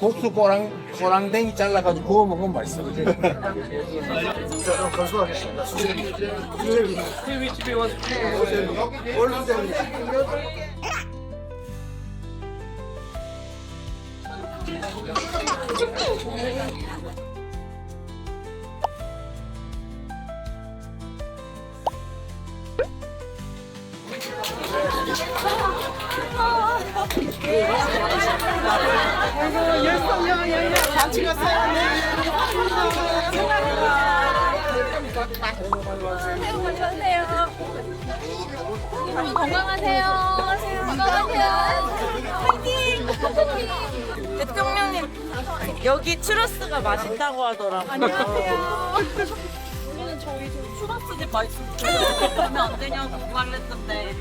국수 꼬랑 꼬랑댕이 잘라가지고 구워 먹으면 맛있어. 그지? 건수하겠습니다. 건강하세요. 건강하세요. 화이팅! 대통령님 여기 추러스가 맛있다고 하더라고요. 안녕하세요. 저희 좀 추러스집 맛있어요. 그러면 안 되냐고 말했는데.